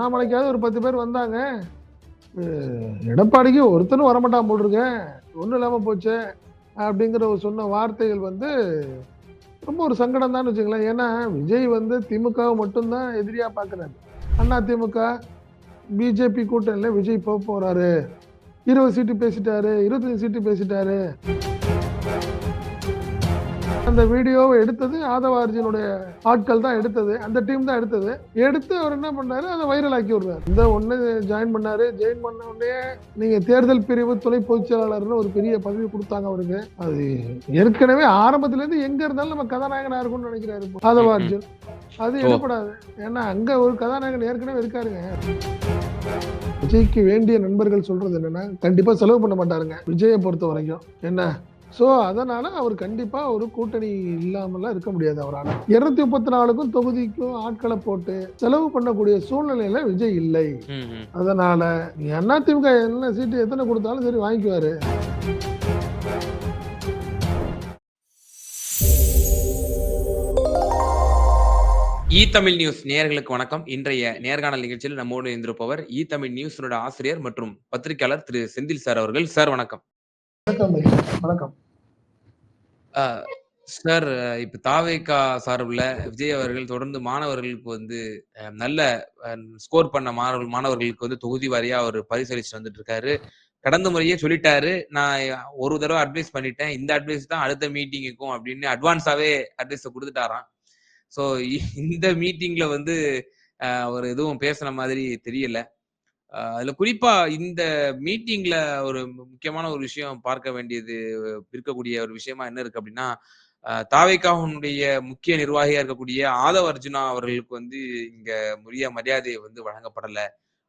அண்ணாமலைக்காவது ஒரு பத்து பேர் வந்தாங்க. எடப்பாடிக்கு ஒருத்தனும் வரமாட்டான் போட்டிருக்கேன் ஒன்றும் இல்லாமல் போச்சே அப்படிங்கிற ஒரு சொன்ன வார்த்தைகள் வந்து ரொம்ப ஒரு சங்கடம் தான் வச்சுக்கலாம் ஏன்னா விஜய் வந்து திமுகவை மட்டும்தான் எதிரியாக பார்க்குறாரு அண்ணா திமுக பிஜேபி கூட்டணியில் விஜய் போக போகிறாரு இருபது சீட்டு பேசிட்டாரு இருபத்தஞ்சு சீட்டு பேசிட்டாரு. அந்த வீடியோவை எடுத்தது ஆதவ அர்ஜுனுடைய ஆட்கள் தான் எடுத்தது. அந்த டீம் தான் எடுத்தது. எடுத்து அவர் என்ன பண்ணாரு? அதை வைரல் ஆக்கி விடுறாரு. இந்த ஒன்று ஜாயின் பண்ணாரு. ஜாயின் பண்ண உடனே நீங்க தேர்தல் பிரிவு துணை பொதுச் செயலாளர்னு ஒரு பெரிய பதவி கொடுத்தாங்க அவருக்கு. அது ஏற்கனவே ஆரம்பத்துல இருந்து எங்க இருந்தாலும் நம்ம கதாநாயகனா இருக்கும்னு நினைக்கிறாரு இப்போ ஆதவ அர்ஜுன். அது எடுப்படாது ஏன்னா அங்க ஒரு கதாநாயகன் ஏற்கனவே இருக்காருங்க. விஜய்க்கு வேண்டிய நண்பர்கள் சொல்றது என்னன்னா கண்டிப்பா செலவு பண்ண மாட்டாருங்க. விஜயை பொறுத்த வரைக்கும் என்ன? ஸோ அதனால அவர் கண்டிப்பா ஒரு கூட்டணி இல்லாமலாம் இருக்க முடியாது அவரால். இருநூத்தி முப்பத்தி நாலுக்கும் தொகுதிக்கும் ஆட்களை போட்டு செலவு பண்ணக்கூடிய சூழ்நிலையில விஜய் இல்லை. அதனால அதிமுக என்ன சீட்டு எத்தனை கொடுத்தாலும் சரி வாங்கிக்குவாரு. இ தமிழ் நியூஸ் நேயர்களுக்கு வணக்கம். இன்றைய நேர்காணல் நிகழ்ச்சியில் நம்மோடு இருந்திருப்பவர் இ தமிழ் நியூஸினோட ஆசிரியர் மற்றும் பத்திரிகையாளர் திரு செந்தில் சார் அவர்கள். சார் வணக்கம். வணக்கம் வணக்கம். சார் இப்ப தாவேகா சார்பில் விஜய் அவர்கள் தொடர்ந்து மாணவர்களுக்கு வந்து நல்ல ஸ்கோர் பண்ண மாணவர்கள் மாணவர்களுக்கு வந்து தொகுதி வாரியா அவர் பரிசளிச்சு வந்துட்டு இருக்காரு. கடந்த முறையே சொல்லிட்டாரு. நான் ஒரு தடவை அட்வைஸ் பண்ணிட்டேன். இந்த அட்வைஸ் தான் அடுத்த மீட்டிங்குக்கும் அப்படின்னு அட்வான்ஸாவே அட்வைஸ் கொடுத்துட்டாராம். ஸோ இந்த மீட்டிங்ல வந்து அவர் எதுவும் பேசுன மாதிரி தெரியல. அதுல குறிப்பா இந்த மீட்டிங்ல ஒரு முக்கியமான ஒரு விஷயம் பார்க்க வேண்டியது இருக்கக்கூடிய ஒரு விஷயமா என்ன இருக்கு அப்படின்னா அஹ், முக்கிய நிர்வாகியா இருக்கக்கூடிய ஆதவ அர்ஜுனா அவர்களுக்கு வந்து இங்க உரிய மரியாதை வந்து வழங்கப்படல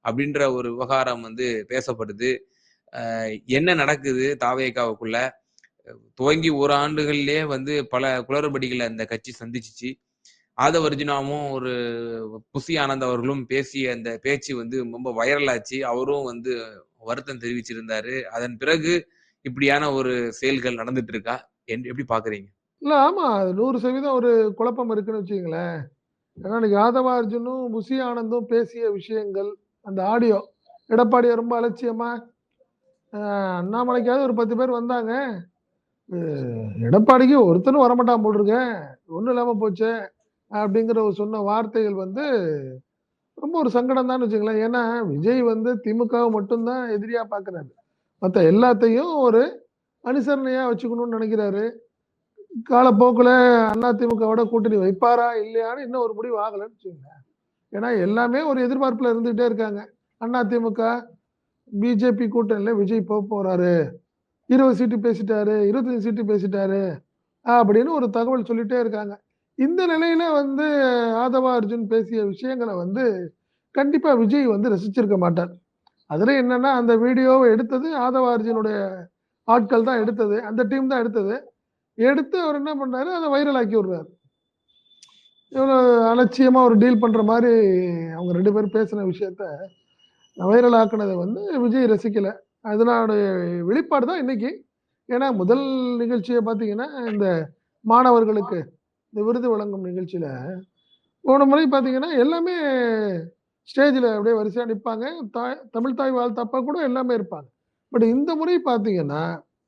அப்படின்ற ஒரு விவகாரம் வந்து பேசப்படுது. என்ன நடக்குது தாவேக்காவுக்குள்ள? துவங்கி ஒரு ஆண்டுகள்லயே வந்து பல குளறுபடிகளை அந்த கட்சி சந்திச்சிச்சு. ஆதவ அர்ஜுனாவும் ஒரு புசி ஆனந்த் அவர்களும் பேசிய அந்த பேச்சு வந்து ரொம்ப வைரலாச்சு அவரும் வந்து வருத்தம் தெரிவிச்சிருந்தாரு. அதன் பிறகு இப்படியான ஒரு செயல்கள் நடந்துட்டு இருக்கா? என்- எப்படி பாக்குறீங்க? இல்ல ஆமா அது நூறு சதவீதம் ஒரு குழப்பம் இருக்குன்னு வச்சுக்கீங்களேன். ஏன்னா யாதவா அர்ஜுனும் புசி ஆனந்தும் பேசிய விஷயங்கள் அந்த ஆடியோ எடப்பாடியை ரொம்ப அலட்சியமா அண்ணாமலைக்காவது ஒரு பத்து பேர் வந்தாங்க. எடப்பாடிக்கு ஒருத்தனும் வரமாட்டான் போல் இருக்கேன் ஒன்றும் இல்லாமல் போச்சேன் அப்படிங்கிற ஒரு சொன்ன வார்த்தைகள் வந்து ரொம்ப ஒரு சங்கடம் தான் வச்சுக்கலாம் ஏன்னா விஜய் வந்து திமுகவை மட்டும்தான் எதிரியாக பார்க்குறாரு மற்ற எல்லாத்தையும் ஒரு அனுசரணையாக வச்சுக்கணும்னு நினைக்கிறாரு. காலப்போக்கில் அண்ணா திமுகவோட கூட்டணி வைப்பாரா இல்லையான்னு இன்னும் ஒரு முடிவு ஆகலைன்னு வச்சுக்கோங்க ஏன்னா எல்லாமே ஒரு எதிர்பார்ப்பில் இருந்துகிட்டே இருக்காங்க. அண்ணா திமுக பிஜேபி கூட்டணியில் விஜய் போக போகிறாரு இருபது சீட்டு பேசிட்டாரு இருபத்தஞ்சு சீட்டு பேசிட்டாரு. அப்படின்னு ஒரு தகவல் சொல்லிட்டே இருக்காங்க. இந்த நிலையில வந்து ஆதவா அர்ஜுன் பேசிய விஷயங்களை வந்து கண்டிப்பா விஜய் வந்து ரசிச்சிருக்க மாட்டார். அதுல என்னன்னா அந்த வீடியோவை எடுத்தது ஆதவ அர்ஜுனுடைய ஆட்கள் தான் எடுத்தது. அந்த டீம் தான் எடுத்தது. எடுத்து அவர் என்ன பண்ணாரு அதை வைரல் ஆக்கி விடுறாரு. இவ்வளோ அலட்சியமா ஒரு டீல் பண்ற மாதிரி அவங்க ரெண்டு பேரும் பேசின விஷயத்த வைரல் ஆக்குனதை வந்து விஜய் ரசிக்கல. அதனுடைய வெளிப்பாடு தான் இன்னைக்கு. ஏன்னா முதல் நிகழ்ச்சியை பார்த்தீங்கன்னா இந்த மாணவர்களுக்கு இந்த விருது வழங்கும் நிகழ்ச்சியில போன முறை பார்த்தீங்கன்னா எல்லாமே ஸ்டேஜில் அப்படியே வரிசையாக நிற்பாங்க தாய் தமிழ் தாய் வாழ்த்தப்பா கூட எல்லாமே இருப்பாங்க. பட் இந்த முறை பார்த்தீங்கன்னா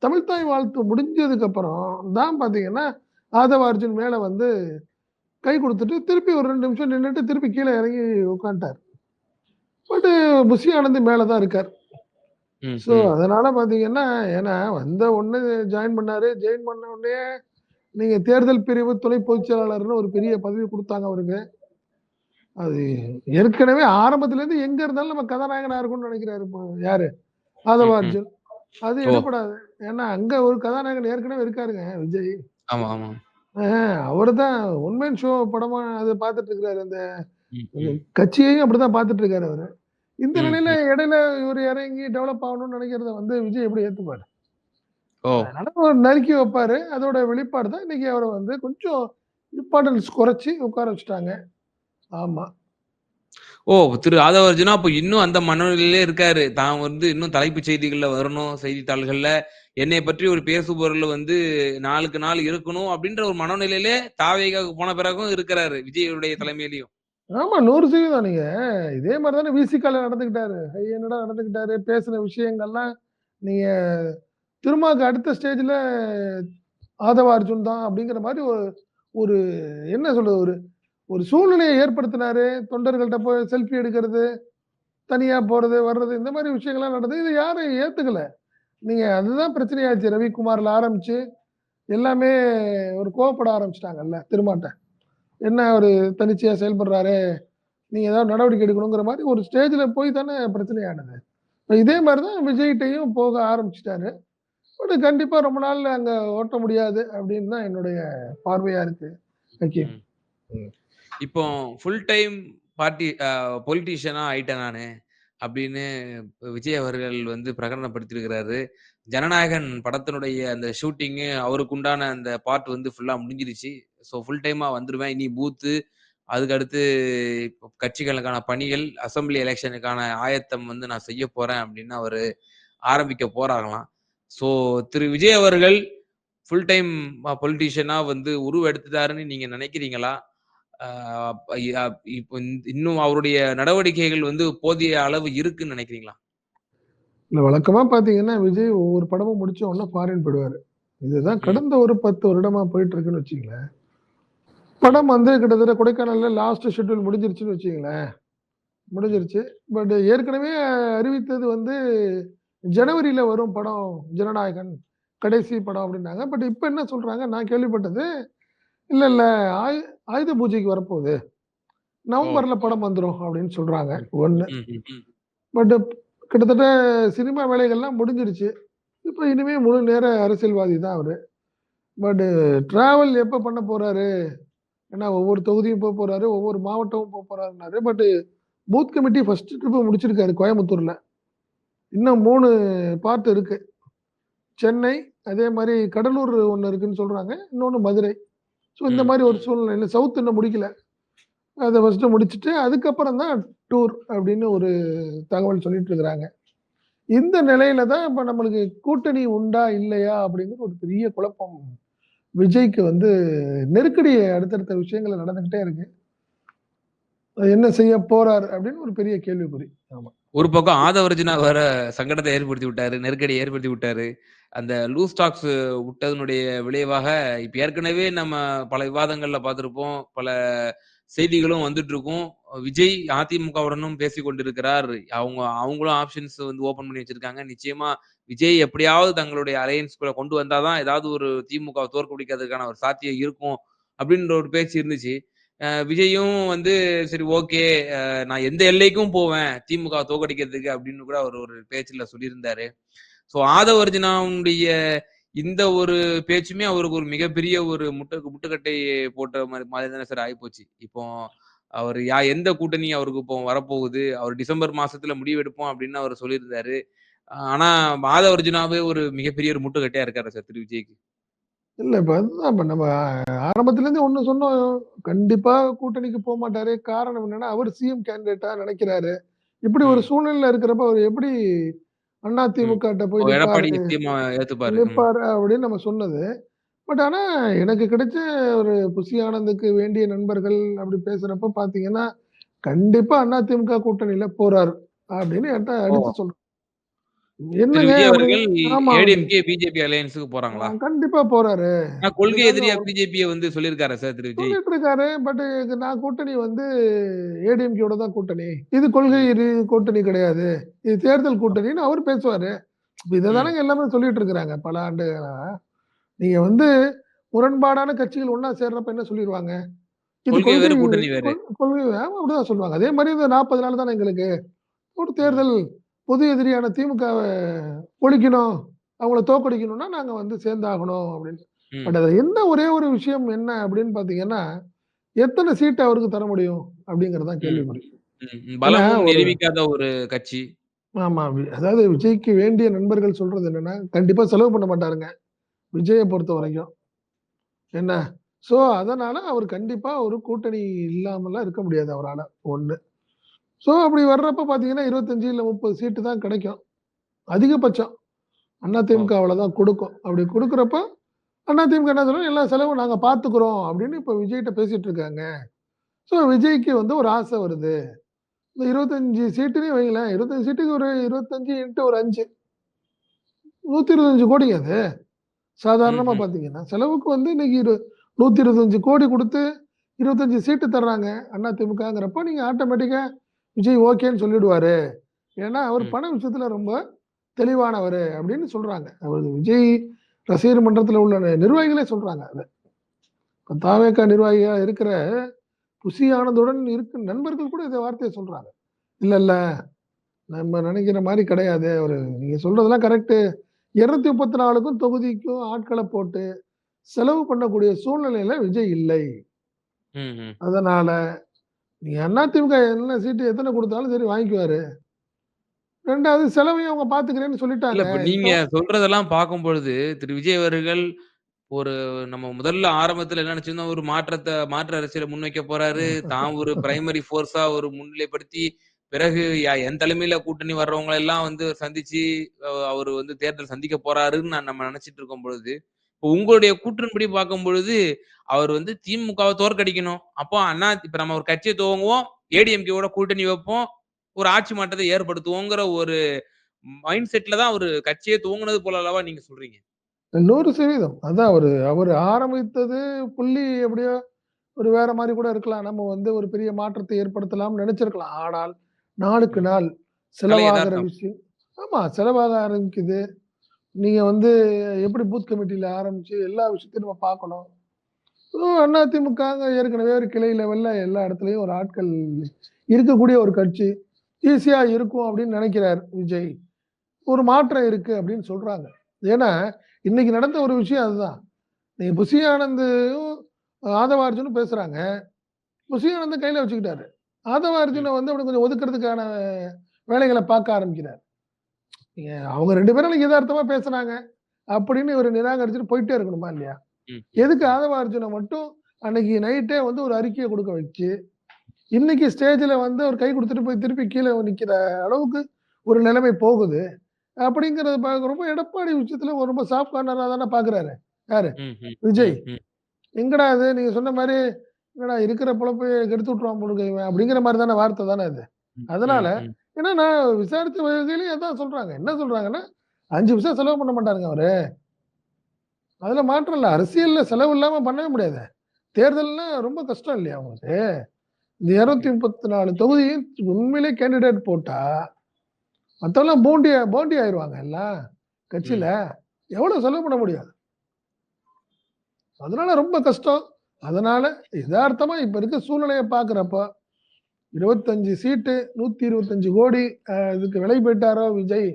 தமிழ் தாய் வாழ்த்து முடிஞ்சதுக்கு அப்புறம் தான் பார்த்தீங்கன்னா ஆதவ அர்ஜுன் மேலே வந்து கை கொடுத்துட்டு திருப்பி ஒரு ரெண்டு நிமிஷம் நின்றுட்டு திருப்பி கீழே இறங்கி உட்காந்துட்டார் பட் புஷி ஆனந்த் மேலே தான் இருக்கார் ஸோ. அதனால பார்த்தீங்கன்னா ஏன்னா வந்த உடனே ஜாயின் பண்ணாரு. ஜாயின் பண்ண உடனே நீங்க தேர்தல் பிரிவு துணை பொதுச் செயலாளர்னு ஒரு பெரிய பதவி கொடுத்தாங்க அவருக்கு. அது ஏற்கனவே ஆரம்பத்துல இருந்து எங்க இருந்தாலும் நம்ம கதாநாயகனா இருக்கும்னு நினைக்கிறாரு யாரு? ஆதவ ம், ம். அர்ஜுன் அது. எடுப்படாது ஏன்னா அங்க ஒரு கதாநாயகன் ஏற்கனவே இருக்காருங்க விஜய். ஆமா ஆமா. அவர் தான் உண்மையின் ஷோ படமா அதை பார்த்துட்டு இருக்காரு அந்த. கட்சியையும் அப்படிதான் பார்த்துட்டு இருக்காரு அவரு. இந்த நிலையில இடையில இவர் இறங்கி டெவலப் ஆகணும்னு நினைக்கிறத வந்து விஜய் எப்படி ஏத்துப்பாரு? அதனால ஒரு நறுக்கி வைப்பாரு. அதோட வெளிப்பாடு தான் இன்னைக்கு அவரை வந்து கொஞ்சம் இம்பார்ட்டன்ஸ் குறைச்சி உட்கார வச்சுட்டாங்க. ஆமா. ஓ திரு ஆதவ அர்ஜுனா அப்போ இன்னும் அந்த மனநிலையிலே இருக்காரு. தான் வந்து இன்னும் தலைப்புச் செய்திகள்ல வரணும் செய்தித்தாள்கள்ல. என்னை பற்றி ஒரு பேசுபொருள் வந்து நாளுக்கு நாள் இருக்கணும் அப்படின்ற ஒரு மனநிலையிலே தாவேகாவுக்கு போன பிறகும் இருக்கிறாரு விஜயுடைய தலைமையிலையும். ஆமா 100% நீங்க. இதே மாரி தானே விசிகால நடந்துக்கிட்டாரு. என்னடா நடந்துக்கிட்டாரு, பேசின விஷயங்கள்லாம் நீங்க திருமாவுக்கு அடுத்த ஸ்டேஜில் ஆதவ அர்ஜுன் தான் அப்படிங்கிற மாதிரி ஒரு ஒரு என்ன சொல்றது? ஒரு ஒரு சூழ்நிலையை ஏற்படுத்தினாரு. தொண்டர்கள்ட்ட போய் செல்ஃபி எடுக்கிறது, தனியாக போகிறது வர்றது இந்த மாதிரி விஷயங்கள்லாம் நடந்தது. இது யாரும் ஏற்றுக்கல நீங்கள் அதுதான் பிரச்சனையாச்சு. ரவிக்குமார்ல ஆரம்பித்து எல்லாமே ஒரு கோவப்பட ஆரம்பிச்சிட்டாங்கல்ல திருமாட்ட. என்ன ஒரு தனிச்சையாக செயல்படுறாரு. நீங்கள் ஏதாவது நடவடிக்கை எடுக்கணுங்கிற மாதிரி ஒரு ஸ்டேஜில் போய் தானே பிரச்சனையானது. இப்போ இதே மாதிரி தான் விஜய்கிட்டையும் போக ஆரம்பிச்சிட்டாரு பட் கண்டிப்பா ரொம்ப நாள் அங்க ஓட்ட முடியாது அப்படின்னு தான் என்னுடைய பார்வையா இருக்கு. ஓகே இப்போ ஃபுல் டைம் பார்ட்டி பொலிட்டீஷியனாக பொலிட்டீஷியனா ஆயிட்டேன் நானு. அப்படின்னு விஜய் அவர்கள் வந்து பிரகடனப்படுத்தியிருக்கிறாரு. ஜனநாயகன் படத்தினுடைய அந்த ஷூட்டிங்கு அவருக்கு உண்டான அந்த பார்ட் வந்து ஃபுல்லா முடிஞ்சிருச்சு. ஸோ ஃபுல் டைமா வந்துருவேன். இனி பூத்து, அதுக்கடுத்து கட்சிகளுக்கான பணிகள், அசெம்பிளி எலெக்ஷனுக்கான ஆயத்தம் வந்து நான் செய்ய போறேன் அப்படின்னு அவர் ஆரம்பிக்க போறாங்களாம். ஸோ திரு விஜய் அவர்கள் ஃபுல் டைம் அ பொலிட்டீஷியனா வந்து உருவெடுத்துட்டாருன்னு நீங்க நினைக்கிறீங்களா? இப்போ இன்னும் அவருடைய நடவடிக்கைகள் வந்து போதிய அளவு இருக்குன்னு நினைக்கிறீங்களா? இல்ல வழக்கமா பார்த்தீங்கன்னா, விஜய் ஒவ்வொரு படமும் முடிச்ச உடனே ஃபாரின் போயிடுவாரு. இதுதான். கடந்த ஒரு 10 வருடமா போயிட்டு இருக்குன்னு வச்சுக்கங்களேன். படம் வந்து கிட்டத்தட்ட கொடைக்கானல்ல லாஸ்ட் ஷெட்யூல் முடிஞ்சிருச்சுன்னு வச்சுக்கங்களேன். ம். முடிஞ்சிருச்சு. பட் ஏற்கனவே அறிவித்தது வந்து ஜனவரியில வரும் படம் ஜனநாயகன். கடைசி படம் அப்படின்னாங்க. பட் இப்ப என்ன சொல்றாங்க, நான் கேள்விப்பட்டது, இல்ல இல்ல ஆயு ஆயுத பூஜைக்கு வரப்போகுது. நவம்பர்ல படம் வந்துரும் அப்படின்னு சொல்றாங்க. ம். 1. ம், ம், ம். பட் கிட்டத்தட்ட சினிமா வேலைகள்லாம் முடிஞ்சிருச்சு. இப்ப இனிமே முழு நேர அரசியல்வாதி தான் அவரு. பட் டிராவல் எப்ப பண்ண போறாரு? ஏன்னா ஒவ்வொரு தொகுதியும் போ போறாரு, ஒவ்வொரு மாவட்டமும் போ போறாருன்னாரு. But booth committee first trip முடிச்சிருக்காரு கோயம்புத்தூர்ல. இன்னும் 3 பார்ட் இருக்கு. சென்னை, அதே மாரி கடலூர் ஒண்ணு இருக்குன்னு சொல்றாங்க. இன்னொன்னு மதுரை. ஸோ இந்த ம், மாரி ஒரு. சூழ்நிலையில சவுத் இன்னும் முடிக்கல. அத ஃபர்ஸ்ட்டு முடிச்சுட்டு, அதுக்கப்புறம் தான் டூர் அப்படின்னு ஒரு தகவல் சொல்லிட்டு இருக்கிறாங்க. இந்த நிலையில தான் இப்ப நம்மளுக்கு கூட்டணி உண்டா? இல்லையா? அப்படிங்கிற ஒரு பெரிய குழப்பம் விஜய்க்கு வந்து நெருக்கடி அடுத்தடுத்த விஷயங்கள் நடந்துகிட்டே இருக்கு. என்ன செய்ய போறார்? அப்படின்னு ஒரு பெரிய கேள்விக்குறி. ஆமா. ஒரு பக்கம் ஆதவர்ஜுனா வர சங்கடத்தை ஏற்படுத்தி விட்டாரு. நெருக்கடியை ஏற்படுத்தி விட்டாரு. அந்த லூஸ் ஸ்டாக்ஸ் விட்டதனுடைய விளைவாக, இப்ப ஏற்கனவே நம்ம பல விவாதங்கள்ல பார்த்திருப்போம். பல செய்திகளும் வந்துட்டு இருக்கும். விஜய் அதிமுகவுடனும் பேசி கொண்டிருக்கிறார். அவங்க அவங்களும் ஆப்ஷன்ஸ் வந்து ஓப்பன் பண்ணி வச்சிருக்காங்க. நிச்சயமா விஜய் எப்படியாவது தங்களுடைய அலையன்ஸ்குள்ள கொண்டு வந்தாதான் ஏதாவது ஒரு திமுகவ தோற்கடிக்கிறதுக்கான ஒரு சாத்தியம் இருக்கும். அப்படின்ற ஒரு பேச்சு இருந்துச்சு. விஜயும் வந்து சரி ஓகே நான் எந்த எல்லைக்கும் போவேன். திமுக தோற்கடிக்கிறதுக்கு அப்படின்னு கூட அவர் ஒரு பேச்சுல சொல்லியிருந்தாரு. ஸோ ஆதவர்ஜுனாவுடைய இந்த ஒரு பேச்சுமே அவருக்கு ஒரு மிகப்பெரிய ஒரு முட்டு முட்டுக்கட்டை போட்ட மாதிரி மாதிரி தானே சார் ஆகிப்போச்சு இப்போ அவர் யா எந்த கூட்டணி அவருக்கு இப்போ வரப்போகுது? அவர் டிசம்பர் மாசத்துல முடிவெடுப்போம் அப்படின்னு அவரு சொல்லியிருந்தாரு. ஆனா மாதவர்ஜுனாவே ஒரு மிகப்பெரிய ஒரு முட்டுக்கட்டையா இருக்காரு சார் திரு விஜய்க்கு? இல்ல இப்ப அதுதான் இப்ப நம்ம ஆரம்பத்துலேருந்து ஒண்ணு சொன்னோம். கண்டிப்பா கூட்டணிக்கு போமாட்டாரு. காரணம் என்னன்னா, அவர் சிஎம் கேண்டிடேட்டா நினைக்கிறாரு. இப்படி ஒரு ம். சூழ்நிலையில இருக்கிறப்ப அவர் எப்படி. அதிமுகட்ட ஓ போய். நிப்பாரு அப்படின்னு நம்ம சொன்னது. பட் ஆனா எனக்கு கிடைச்ச ஒரு புசி ஆனந்துக்கு வேண்டிய நண்பர்கள் அப்படி பேசுறப்ப பார்த்தீங்கன்னா, கண்டிப்பா அதிமுக கூட்டணியில போறாரு. அப்படின்னு! அடிச்சு சொல்றாங்க. திரு என்னங்க பிஜேபி அலையன்ஸ்க்கு போறாங்களா? கண்டிப்பா போறாரு. கொள்கை எதிரியா பிஜேபிய வந்து சொல்லியிருக்காரா சார் திரு விஜய்? இருக்காரு. பட் நான் கூட்டணி வந்து ஏடிஎம்கேயோட தான் கூட்டணி. இது கொள்கை கூட்டணி கிடையாது. இது தேர்தல் கூட்டணின்னு அவரு பேசுவாரு. இத. தானங்க எல்லாமே சொல்லிட்டு இருக்கிறாங்க பல ஆண்டுகளா. நீங்க வந்து முரண்பாடான கட்சிகள் ஒண்ணா சேர்றப்ப என்ன சொல்லிருவாங்க? இது கொள்கை கொள்கை அப்படிதான் சொல்லுவாங்க. அதே மாரி இந்த 40 நாள் தானே எங்களுக்கு. ஒரு. தேர்தல் பொது எதிரியான திமுகவ ஒழிக்கணும். அவங்கள தோற்கடிக்கணும்னா நாங்க வந்து சேர்ந்தாகணும் அப்படின்னு. பட். அதுல என்ன ஒரே ஒரு விஷயம் என்ன அப்படின்னு பார்த்தீங்கன்னா, எத்தன சீட் அவருக்கு தர முடியும்? அப்படிங்கிறது தான் ம். கேள்விக்குறி. நிரூபிக்காத ஒரு கட்சி. ஆமா. அதாவது விஜய்க்கு வேண்டிய நண்பர்கள் சொல்றது என்னன்னா, கண்டிப்பா செலவு பண்ண மாட்டாருங்க. விஜய பொறுத்தவரைக்கும். என்ன? ஸோ அதனால அவர் கண்டிப்பா ஒரு கூட்டணி இல்லாமலாம் இருக்க முடியாது அவரால. 1. ஸோ அப்படி வர்றப்ப பார்த்தீங்கன்னா, 25 இல்ல 30 சீட்டு தான் கிடைக்கும். அதிகபட்சம். ஓ! அதிமுக அவ்வளோதான் குடுக்கும். அப்படி குடுக்குறப்ப, அதிமுக என்ன சொல்லும், எல்லா செலவும் நாங்க பார்த்துக்கிறோம் அப்படின்னு இப்ப விஜய்ட்ட பேசிட்டு இருக்காங்க. ஸோ விஜய்க்கு வந்து ஒரு ஆசை வருது. இந்த 25 சீட்டுன்னே வைங்களேன். 25 சீட்டுக்கு ஒரு 25 இன்ட்டு ஒரு 5. 125 கோடிங்க அது. சாதாரணமா ம்ஹ்ம். பார்த்தீங்கன்னா. செலவுக்கு வந்து இன்னைக்கு இரு 125 கோடி குடுத்து 25 சீட்டு தர்றாங்க. அதிமுகங்கிறப்ப நீங்க ஆட்டோமேட்டிக்கா விஜய் ஓகேன்னு சொல்லிடுவாரு. ஏன்னா, அவர். பண விஷயத்துல ரொம்ப தெளிவானவரு அப்படின்னு சொல்றாங்க. அவரு விஜய் ரசிகர் மன்றத்துல உள்ள நிர்வாகிகளே சொல்றாங்க அத. இப்ப நிர்வாகியா இருக்கிற புசி ஆனந்துடன் இருக்கும் நண்பர்கள் கூட இந்த வார்த்தைய சொல்றாங்க. இல்ல, இல்ல. நம்ம நெனைக்கிற மாரி கிடையாது. அவரு நீங்க சொல்றதெல்லாம் கரெக்ட்டு. 234க்கும் தொகுதிக்கும் ஆட்கள போட்டு செலவு பண்ணக்கூடிய சூழ்நிலையில விஜய் இல்லை. அதனால நீங்க அதிமுக என்ன சீட்டு எத்தன குடுத்தாலும் சரி வாங்கிக்குவாரு. 2வது செலவையும் அவங்க பார்த்துக்கிறேன்னு இல்ல சொல்லிட்டாங்க. நீங்க சொல்றதெல்லாம் பார்க்கும்பொழுது, திரு விஜய் அவர்கள் ஒரு நம்ம முதல்ல ஆரம்பத்துல என்ன நெனச்சிருந்தோம், ஒரு மாற்றத்த மாற்று அரசியல முன்வைக்க போறாரு. தான் ஒரு பிரைமரி ஃபோர்ஸா ஒரு முன்னிலைப்படுத்தி, பிறகு என் தலைமையில கூட்டணி வர்றவங்கள எல்லாம் வந்து சந்திச்சு, அவரு வந்து தேர்தல் சந்திக்க போறாருன்னு நான் நம்ம நெனச்சிட்டு இருக்கும் பொழுது, உங்களுடைய கூற்றின்படி பார்க்கும்பொழுது, அவர் வந்து திமுகவ தோற்கடிக்கணும். அப்போ அண்ணா இப்ப நம்ம ஒரு கட்சிய துவங்குவோம். ஏடிஎம்கேவோட கூட்டணி வைப்போம். ஒரு ஆட்சி மாற்றத்தை ஏற்படுத்துவோங்கிற ஒரு மைண்ட் செட்ல தான் அவரு கட்சியே துவங்குனது போல அல்லவா நீங்க சொல்றீங்க? 100% அதான் அவரு அவரு ஆரம்பித்தது புள்ளி எப்படியோ ஒரு வேற மாரி கூட இருக்கலாம். நம்ம வந்து ஒரு பெரிய மாற்றத்தை ஏற்படுத்தலாம்னு நெனச்சிருக்கலாம். ஆனால் நாளுக்கு. நாள் செலவாகிற. விஷயம் ஆமா செலவாக ஆரம்பிக்குது. நீங்க வந்து எப்படி பூத் கமிட்டில ஆரம்பிச்சு எல்லா விஷயத்தையும் நம்ம பார்க்கணும். ஸோ ஏற்கனவே ஒரு கிளை லெவல்ல எல்லா இடத்துலயும் ஒரு ஆட்கள் இருக்கக்கூடிய ஒரு கட்சி. ஈஸியா இருக்கும் அப்படின்னு நினைக்கிறார் விஜய். ஒரு மாற்றம் இருக்கு அப்படின்னு சொல்றாங்க. ஏன்னா, இன்னைக்கு நடந்த ஒரு விஷயம் அதுதான். நீங்க புசி ஆனந்தும், ஆதவார்ஜுனும் பேசுறாங்க. புசி ஆனந்த கையில வச்சுக்கிட்டாரு. ஆதவ வந்து அப்படி கொஞ்சம் ஒதுக்குறதுக்கான வேலைகளை பார்க்க ஆரம்பிக்கிறார். அவங்க ரெண்டு பேரும் அன்னைக்கு எதார்த்தமா பேசுனாங்க. அப்படின்னு இவர் நிராகரிச்சுட்டு போயிட்டே இருக்கணுமா இல்லையா? எதுக்கு ம். ஆதவ அர்ஜுன மட்டும் அன்னைக்கு நைட்டே வந்து ஒரு அறிக்கைய குடுக்க வச்சு, இன்னைக்கு ஸ்டேஜ்ல வந்து அவர் கை குடுத்துட்டு போய் திருப்பி கீழ நிக்கிற அளவுக்கு ஒரு நிலைமை போகுது. அப்படிங்கிறத பார்க்குறப்போ எடப்பாடி ஒரு ரொம்ப சாஃப்ட் கார்னரா தானே பார்க்குறாரு. யாரு? விஜய். எங்கடா இது நீங்க சொன்ன மாரி, என்னடா இருக்கிற பொழப்பைய கெடுத்து விட்டுருவான் இவன் அப்படிங்கிற மாரி தானே வார்த்தை தானே அது. அதனால. ஏன்னா நான் விசாரிச்ச வகையிலயும் அதான் சொல்றாங்க. என்ன சொல்றாங்கன்னா, 5 பைசா செலவு பண்ண மாட்டாருங்க அவரு. அதுல மாற்றம் இல்ல. அரசியல்ல செலவு இல்லாம பண்ணவே முடியாதே. தேர்தல்னா ரொம்ப கஷ்டம் இல்லையா உங்களுக்கு? இந்த ம். 234 தொகுதியும் உண்மையிலே கேண்டிடேட் போட்டா, மத்தவங்கலாம் போண்டி போண்டி ஆயிருவாங்க எல்லாம் கட்சியில. ம். எவ்வளவு செலவு பண்ண முடியும்? அதனால ரொம்ப கஷ்டம். அதனால எதார்த்தமா இப்ப இருக்க சூழ்நிலைய பார்க்கிறப்ப, 25 சீட்டு 125 கோடி அ இதுக்கு விலை போயிட்டாரோ விஜய்,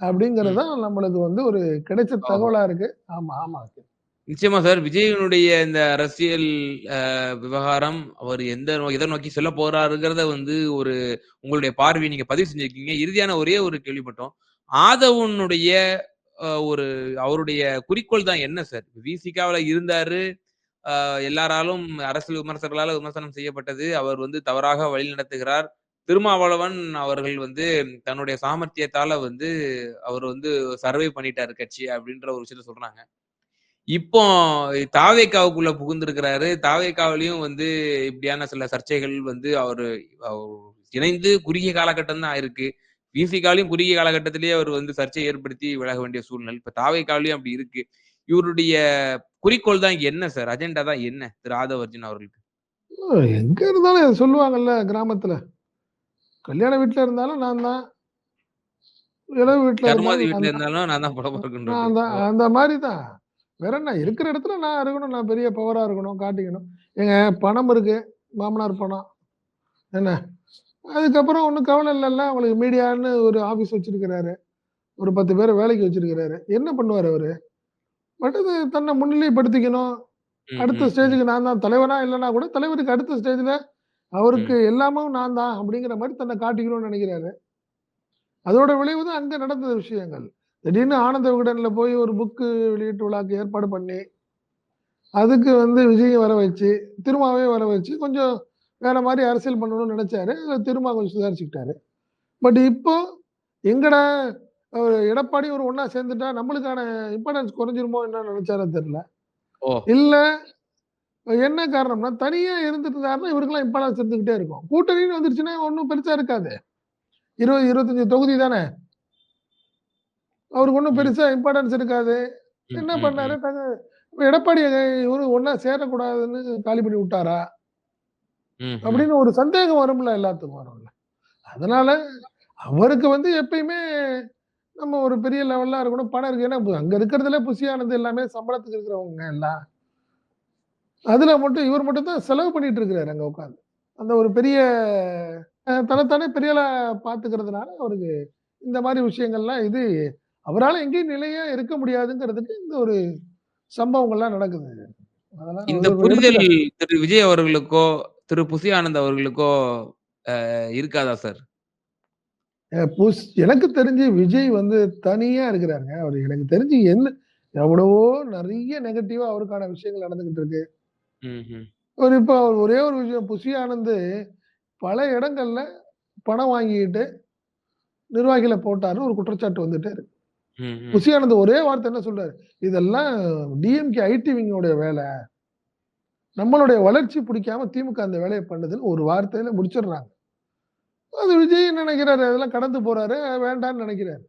அப்படிங்கிறது. தான் நம்மளுக்கு வந்து ஒரு கிடைச்ச! தகவலா இருக்கு. ஆமா, ஆமா. நிச்சயமா சார். விஜயினுடைய இந்த அரசியல் விவகாரம், அவர் எந்த எத நோக்கி செல்லப் போறாருங்கிறத வந்து ஒரு உங்களுடைய பார்வைய நீங்க பதிவு செஞ்சிருக்கீங்க. இறுதியான ஒரே ஒரு கேள்வி மட்டும். ஆதவனுடைய ஒரு அவருடைய குறிக்கோள் தான் என்ன சார்? விசிகாவுல இருந்தாரு. எல்லாராலும் அரசியல் விமர்சகர்களால விமர்சனம் செய்யப்பட்டது. அவர் வந்து தவறாக வழிநடத்துகிறார். திருமாவளவன் அவர்கள் வந்து தன்னுடைய சாமர்த்தியத்தால வந்து அவர் வந்து சர்வை பண்ணிட்டாரு கட்சி அப்படின்ற ஒரு விஷயத்த சொல்றாங்க. இப்போ தாவேக்காவுக்குள்ள புகுந்திருக்கிறாரு. தாவேக்காவிலையும் வந்து இப்படியான சில சர்ச்சைகள் வந்து அவர் இணைந்து குறுகிய காலகட்டம் தான் ஆயிருக்கு. விசிகாலயும் குறுகிய காலகட்டத்திலேயே அவர் வந்து சர்ச்சையை ஏற்படுத்தி விலக வேண்டிய சூழ்நிலை. இப்ப தாவேக்காவிலையும் அப்படி இருக்கு. இவருடைய குறிக்கோள் தான் என்ன சார்? அஜெண்டா தான் என்ன? திரு ராதவர்ஜன் அவர்களுக்கு? எங்க இருந்தாலும் சொல்லுவாங்கல்ல கிராமத்துல. கல்யாண வீட்ல இருந்தாலும் நான் தான். இளவு கருமாதி இருந்தாலும் நான் தான். நான். நான். ஓ! அந்த மாரி தான். வேற என்ன ம். இருக்கிற இடத்துல நான் இருக்கணும். நான் பெரிய பவரா இருக்கணும், காட்டிக்கணும். ஏங்க பணம் இருக்கு. மாமனார் பணம். என்ன? அதுக்கப்புறம் ஒண்ணும் கவலை இல்லல்ல. உங்களுக்கு மீடியான்னு ஒரு ஆபீஸ் வச்சிருக்கிறாரு. ஒரு 10 பேர வேலைக்கு வச்சிருக்கிறாரு. என்ன பண்ணுவாரு அவரு? பட்டது தன்னை முன்னிலைப்படுத்திக்கணும். அடுத்த. ஸ்டேஜ்க்கு நான் தான் தலைவனா இல்லன்னா கூட தலைவருக்கு அடுத்த ஸ்டேஜ்ல அவருக்கு. எல்லாமும் நான் தான் அப்படிங்கிற மாரி தன்னை காட்டிக்கணும்னு நெனைக்கிறாரு. அதோட விளைவு தான் அங்க நடந்த விஷயங்கள். திடீர்னு ஆனந்த விகடன்ல போய் ஒரு புக்கு வெளியீட்டு விழாக்கு ஏற்பாடு பண்ணி, அதுக்கு வந்து விஜய வர வச்சு, திருமாவையும் வர வச்சு கொஞ்சம் வேற மாரி அரசியல் பண்ணணும்னு நெனைச்சாரு. திருமா கொஞ்சம் சுதாரிச்சுக்கிட்டாரு. பட் இப்போ எங்கடா எடப்பாடி ஒரு ஒண்ணா சேர்ந்துட்டா நம்மளுக்கான இம்பார்ட்டன்ஸ் குறைஞ்சிருமோ என்னன்னு நெனைச்சாரோ தெரியல. இல்ல என்ன காரணம்னா, தனியா இருந்துட்டுருந்தாருன்னா, இவருக்கெல்லாம் இம்பார்ட்டன்ஸ் இருந்துகிட்டே இருக்கும். கூட்டணின்னு வந்துருச்சுன்னா, ஒண்ணும் பெருசா இருக்காது. 20, 25 தொகுதி தானே. அவருக்கு ஒண்ணும் ம். பெருசா இம்பார்ட்டன்ஸ் இருக்காது. என்ன பண்ணாரு, எடப்பாடி இவரு ஒண்ணா சேரக்கூடாதுன்னு காலி பண்ணி விட்டாரா? அப்படின்னு ஒரு சந்தேகம் வரும்ல எல்லாத்துக்கும் வரும்ல. அதனால அவருக்கு வந்து எப்பயுமே நம்ம ஒரு பெரிய லெவல்ல இருக்கணும். பணம் இருக்கு. ஏன்னா அங்க இருக்கிறதுல புசி ஆனந்த் எல்லாமே சம்பளத்துக்கு இருக்கிறவங்க எல்லாம். அதுல மட்டும் இவர் மட்டும் தான் செலவு பண்ணிட்டு இருக்கிறாரு அங்க உட்கார்ந்து. அந்த ஒரு பெரிய அ தன்னைத்தானே பெரிய ஆளா பார்த்துக்கிறதுனால அவருக்கு இந்த மாரி விஷயங்கள்லாம் இது அவரால எங்கேயும் நிலையா இருக்க முடியாதுங்கிறதுக்கு இந்த ஒரு சம்பவங்கள்லாம் நடக்குது. அதனால இந்த புரிதல். திரு விஜய் அவர்களுக்கோ, திரு புசி ஆனந்த் அவர்களுக்கோ இருக்காதா சார்? எனக்கு தெரிஞ்சு விஜய் வந்து தனியா இருக்கிறாருங்க. அவரு எனக்கு தெரிஞ்சு என்ன எவ்வளவோ நெறைய நெகட்டிவா அவருக்கான விஷயங்கள் நடந்துகிட்டு இருக்கு. ம்ஹ்ம். ஒரு இப்ப ஒரே ஒரு விஷயம் புசி ஆனந்த் பல இடங்கள்ல பணம் வாங்கிட்டு நிர்வாகிகள போட்டாருன்னு ஒரு குற்றச்சாட்டு வந்துட்டே இருக்கு. புசி ஆனந்த் ஒரே வார்த்தை என்ன சொல்றாரு? இதெல்லாம் டிஎம்கே ஐடி விங்கோட வேல. நம்மளுடைய வளர்ச்சி பிடிக்காம திமுக அந்த வேலைய பண்ணுதுன்னு ஒரு வார்த்தையில முடிச்சிடுறாங்க. அது விஜய் நினைக்கிறாரு, அதெல்லாம் கடந்து போறாரு. வேண்டான்னு நினைக்கிறாரு.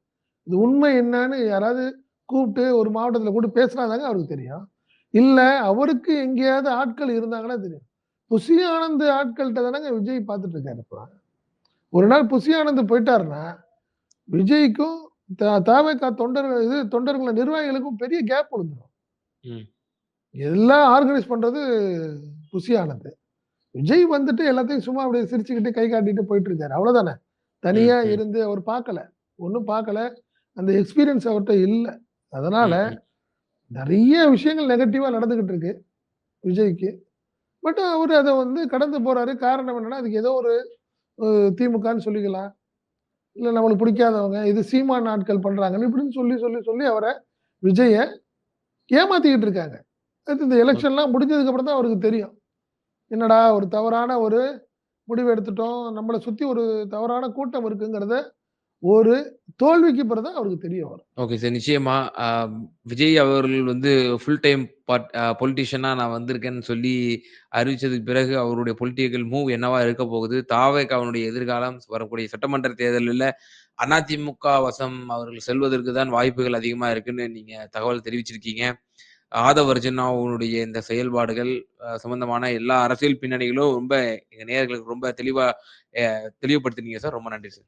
இது உண்மை என்னன்னு யாராவது கூப்பிட்டு ஒரு மாவட்டத்துல கூப்பிட்டு பேசினா தாங்க அவருக்கு தெரியும். இல்ல அவருக்கு எங்கேயாவது ஆட்கள் இருந்தாங்கன்னா தெரியும். புசி ஆனந்த் ஆட்கள்ட்ட தானங்க விஜய் பார்த்துட்டு இருக்காரு இப்ப. ஒரு நாள் புசி ஆனந்த் போயிட்டாருன்னா, விஜய்க்கும் த தவேகா தொண்டர்கள் இது தொண்டர்கள் நிர்வாகிகளுக்கும் பெரிய கேப் விழுந்துரும். ம். எல்லாம் ஆர்கனைஸ் பண்றது புசி ஆனந்த். விஜய் வந்துட்டு எல்லாத்தையும் சும்மா அப்படியே சிரிச்சுக்கிட்டு, கை காட்டிட்டு போயிட்டு இருக்காரு. அவ்வளோதானே. தனியா. இருந்து அவர் பார்க்கல. ஒண்ணும் பார்க்கல. அந்த எக்ஸ்பீரியன்ஸ் அவர்ட்ட இல்ல. அதனால. நிறைய விஷயங்கள் நெகட்டிவாக நடந்துகிட்டு இருக்கு விஜய்க்கு. பட் அவர் அதை வந்து கடந்து போறாரு. காரணம் என்னன்னா, அதுக்கு ஏதோ ஒரு திமுகன்னு சொல்லிக்கலாம். இல்லை நம்மளுக்கு பிடிக்காதவங்க, இது சீமான் ஆட்கள் பண்ணுறாங்கன்னு இப்படின்னு சொல்லி, சொல்லி, சொல்லி அவரை விஜயை ஏமாத்திக்கிட்டு இருக்காங்க. அடுத்து இந்த எலெக்ஷன்லாம் முடிஞ்சதுக்கப்புறம் தான் அவருக்கு தெரியும். என்னடா ஒரு தவறான ஒரு முடிவு எடுத்துட்டோம். நம்மளை சுற்றி ஒரு தவறான கூட்டம் இருக்குங்கிறத ஒரு தோல்விக்கு பிறகு அவருக்கு தெரிய வரும். Okay sir. நிச்சயமா. விஜய் அவர்கள் வந்து ஃபுல் டைம் பொலிட்டிஷியனா நான் வந்திருக்கேன்னு சொல்லி அறிவிச்சதுக்கு பிறகு அவருடைய பொலிட்டிக்கல் மூவ் என்னவா இருக்க போகுது? அவனுடைய எதிர்காலம் வரக்கூடிய சட்டமன்ற தேர்தலில் அதிமுக வசம் அவர்கள் செல்வதற்கு தான் வாய்ப்புகள் அதிகமா இருக்குன்னு நீங்க தகவல் தெரிவிச்சிருக்கீங்க. ஆதவர்ஜனாவுடைய இந்த செயல்பாடுகள் சம்பந்தமான எல்லா அரசியல் பின்னணிகளும் ரொம்ப எங்க நேர்களுக்கு ரொம்ப தெளிவா தெளிவுபடுத்தினீங்க சார். ரொம்ப நன்றி சார்.